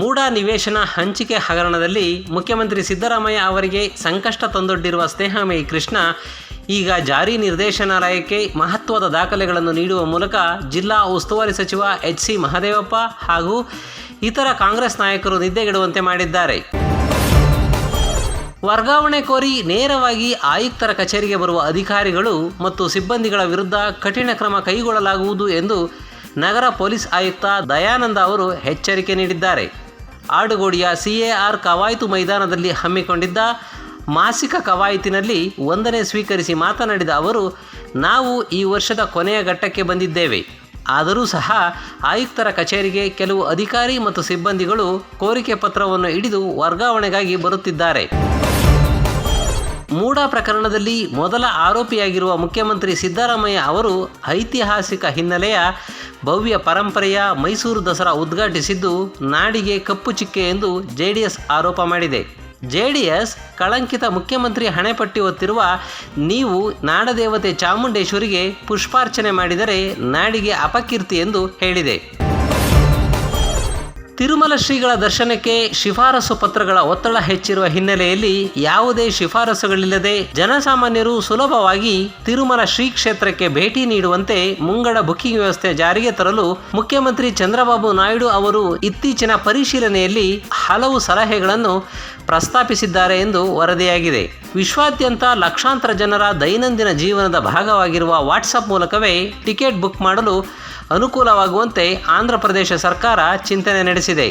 ಮೂಡ ನಿವೇಶನ ಹಂಚಿಕೆ ಹಗರಣದಲ್ಲಿ ಮುಖ್ಯಮಂತ್ರಿ ಸಿದ್ದರಾಮಯ್ಯ ಅವರಿಗೆ ಸಂಕಷ್ಟ ತಂದೊಡ್ಡಿರುವ ಸ್ನೇಹಮಯಿ ಕೃಷ್ಣ ಈಗ ಜಾರಿ ನಿರ್ದೇಶನಾಲಯಕ್ಕೆ ಮಹತ್ವದ ದಾಖಲೆಗಳನ್ನು ನೀಡುವ ಮೂಲಕ ಜಿಲ್ಲಾ ಉಸ್ತುವಾರಿ ಸಚಿವ ಎಚ್ ಸಿ ಮಹದೇವಪ್ಪ ಹಾಗೂ ಇತರ ಕಾಂಗ್ರೆಸ್ ನಾಯಕರು ನಿದ್ದೆಗೆಡುವಂತೆ ಮಾಡಿದ್ದಾರೆ. ವರ್ಗಾವಣೆ ಕೋರಿ ನೇರವಾಗಿ ಆಯುಕ್ತರ ಕಚೇರಿಗೆ ಬರುವ ಅಧಿಕಾರಿಗಳು ಮತ್ತು ಸಿಬ್ಬಂದಿಗಳ ವಿರುದ್ಧ ಕಠಿಣ ಕ್ರಮ ಕೈಗೊಳ್ಳಲಾಗುವುದು ಎಂದು ನಗರ ಪೊಲೀಸ್ ಆಯುಕ್ತ ದಯಾನಂದ ಅವರು ಎಚ್ಚರಿಕೆ ನೀಡಿದ್ದಾರೆ. ಆಡುಗೋಡಿಯ ಸಿ ಎ ಆರ್ ಕವಾಯಿತು ಮೈದಾನದಲ್ಲಿ ಹಮ್ಮಿಕೊಂಡಿದ್ದ ಮಾಸಿಕ ಕವಾಯತಿನಲ್ಲಿ ವಂದನೆ ಸ್ವೀಕರಿಸಿ ಮಾತನಾಡಿದ ಅವರು, ನಾವು ಈ ವರ್ಷದ ಕೊನೆಯ ಘಟ್ಟಕ್ಕೆ ಬಂದಿದ್ದೇವೆ. ಆದರೂ ಸಹ ಆಯುಕ್ತರ ಕಚೇರಿಗೆ ಕೆಲವು ಅಧಿಕಾರಿ ಮತ್ತು ಸಿಬ್ಬಂದಿಗಳು ಕೋರಿಕೆ ಪತ್ರವನ್ನು ಹಿಡಿದು ವರ್ಗಾವಣೆಗಾಗಿ ಬರುತ್ತಿದ್ದಾರೆ. ಮೂಡ ಪ್ರಕರಣದಲ್ಲಿ ಮೊದಲ ಆರೋಪಿಯಾಗಿರುವ ಮುಖ್ಯಮಂತ್ರಿ ಸಿದ್ದರಾಮಯ್ಯ ಅವರು ಐತಿಹಾಸಿಕ ಹಿನ್ನೆಲೆಯ ಭವ್ಯ ಪರಂಪರೆಯ ಮೈಸೂರು ದಸರಾ ಉದ್ಘಾಟಿಸಿದ್ದು, ನಾಡಿಗೆ ಕಪ್ಪು ಚಿಕ್ಕೆ ಎಂದು ಜೆಡಿಎಸ್ ಆರೋಪ ಮಾಡಿದೆ. ಜೆಡಿಎಸ್ ಕಳಂಕಿತ ಮುಖ್ಯಮಂತ್ರಿ ಹಣೆಪಟ್ಟಿ ಹೊತ್ತಿರುವ ನೀವು ನಾಡದೇವತೆ ಚಾಮುಂಡೇಶ್ವರಿಗೆ ಪುಷ್ಪಾರ್ಚನೆ ಮಾಡಿದರೆ ನಾಡಿಗೆ ಅಪಕೀರ್ತಿ ಎಂದು ಹೇಳಿದೆ. ತಿರುಮಲ ಶ್ರೀಗಳ ದರ್ಶನಕ್ಕೆ ಶಿಫಾರಸು ಪತ್ರಗಳ ಒತ್ತಡ ಹೆಚ್ಚಿರುವ ಹಿನ್ನೆಲೆಯಲ್ಲಿ ಯಾವುದೇ ಶಿಫಾರಸುಗಳಿಲ್ಲದೆ ಜನಸಾಮಾನ್ಯರು ಸುಲಭವಾಗಿ ತಿರುಮಲ ಶ್ರೀ ಕ್ಷೇತ್ರಕ್ಕೆ ಭೇಟಿ ನೀಡುವಂತೆ ಮುಂಗಡ ಬುಕ್ಕಿಂಗ್ ವ್ಯವಸ್ಥೆ ಜಾರಿಗೆ ತರಲು ಮುಖ್ಯಮಂತ್ರಿ ಚಂದ್ರಬಾಬು ನಾಯ್ಡು ಅವರು ಇತ್ತೀಚಿನ ಪರಿಶೀಲನೆಯಲ್ಲಿ ಹಲವು ಸಲಹೆಗಳನ್ನು ಪ್ರಸ್ತಾಪಿಸಿದ್ದಾರೆ ಎಂದು ವರದಿಯಾಗಿದೆ. ವಿಶ್ವಾದ್ಯಂತ ಲಕ್ಷಾಂತರ ಜನರ ದೈನಂದಿನ ಜೀವನದ ಭಾಗವಾಗಿರುವ ವಾಟ್ಸಪ್ ಮೂಲಕವೇ ಟಿಕೆಟ್ ಬುಕ್ ಮಾಡಲು ಅನುಕೂಲವಾಗುವಂತೆ ಆಂಧ್ರ ಪ್ರದೇಶ ಸರ್ಕಾರ ಚಿಂತನೆ ನಡೆಸಿದೆ.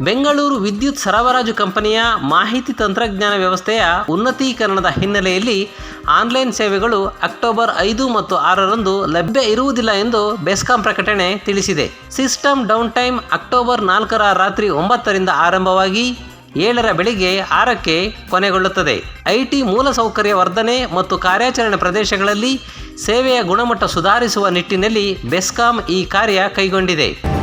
ಬೆಂಗಳೂರು ವಿದ್ಯುತ್ ಸರಬರಾಜು ಕಂಪನಿಯ ಮಾಹಿತಿ ತಂತ್ರಜ್ಞಾನ ವ್ಯವಸ್ಥೆಯ ಉನ್ನತೀಕರಣದ ಹಿನ್ನೆಲೆಯಲ್ಲಿ ಆನ್ಲೈನ್ ಸೇವೆಗಳು ಅಕ್ಟೋಬರ್ ಐದು ಮತ್ತು ಆರರಂದು ಲಭ್ಯ ಇರುವುದಿಲ್ಲ ಎಂದು ಬೆಸ್ಕಾಂ ಪ್ರಕಟಣೆ ತಿಳಿಸಿದೆ. ಸಿಸ್ಟಮ್ ಡೌನ್ ಟೈಮ್ ಅಕ್ಟೋಬರ್ ನಾಲ್ಕರ ರಾತ್ರಿ ಒಂಬತ್ತರಿಂದ ಆರಂಭವಾಗಿ ಏಳರ ಬೆಳಿಗ್ಗೆ ಆರಕ್ಕೆ ಕೊನೆಗೊಳ್ಳುತ್ತದೆ. ಐಟಿ ಮೂಲಸೌಕರ್ಯ ವರ್ಧನೆ ಮತ್ತು ಕಾರ್ಯಾಚರಣೆ ಪ್ರದೇಶಗಳಲ್ಲಿ ಸೇವೆಯ ಗುಣಮಟ್ಟ ಸುಧಾರಿಸುವ ನಿಟ್ಟಿನಲ್ಲಿ ಬೆಸ್ಕಾಂ ಈ ಕಾರ್ಯ ಕೈಗೊಂಡಿದೆ.